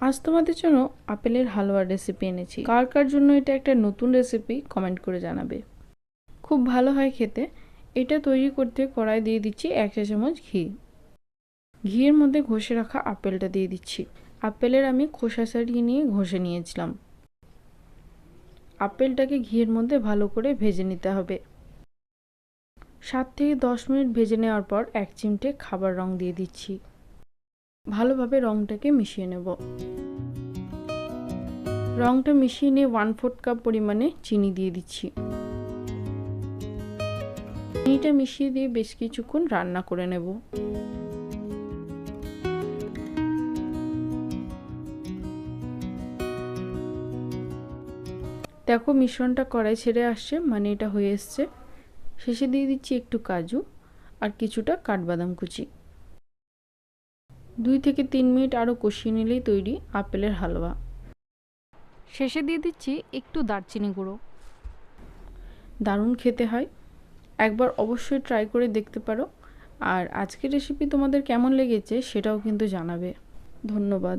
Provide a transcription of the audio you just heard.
আজ তোমাদের জন্য আপেলের হালুয়ার রেসিপি এনেছি। কার কার জন্য এটা একটা নতুন রেসিপি কমেন্ট করে জানাবে। খুব ভালো হয় খেতে। এটা তৈরি করতে কড়াই দিয়ে দিচ্ছি এক চা চামচ ঘি। ঘিয়ের মধ্যে ঘষে রাখা আপেলটা দিয়ে দিচ্ছি। আপেলের আমি খোসা ছাড়িয়ে নিয়ে ঘষে নিয়েছিলাম। আপেলটাকে ঘিয়ের মধ্যে ভালো করে ভেজে নিতে হবে। সাত থেকে দশ মিনিট ভেজে নেওয়ার পর এক চিমটে খাবার রং দিয়ে দিচ্ছি। ভালোভাবে রংটাকে মিশিয়ে নেব। রংটা মিশিয়ে নিয়ে ওয়ান ফোর্থ কাপ পরিমাণে চিনি দিয়ে দিচ্ছি। চিনিটা মিশিয়ে দিয়ে বেশ কিছুক্ষণ রান্না করে নেব। দেখো মিশ্রণটা কড়াই ছেড়ে আসছে মানে এটা হয়ে এসছে। শেষে দিয়ে দিচ্ছি একটু কাজু আর কিছুটা কাঠবাদাম কুচি। দুই থেকে তিন মিনিট আরও কষিয়ে নিলেই তৈরি আপেলের হালুয়া। শেষে দিয়ে দিচ্ছি একটু দারচিনি গুঁড়ো। দারুণ খেতে হয়। একবার অবশ্যই ট্রাই করে দেখতে পারো। আর আজকের রেসিপি তোমাদের কেমন লেগেছে সেটাও কিন্তু জানাবে। ধন্যবাদ।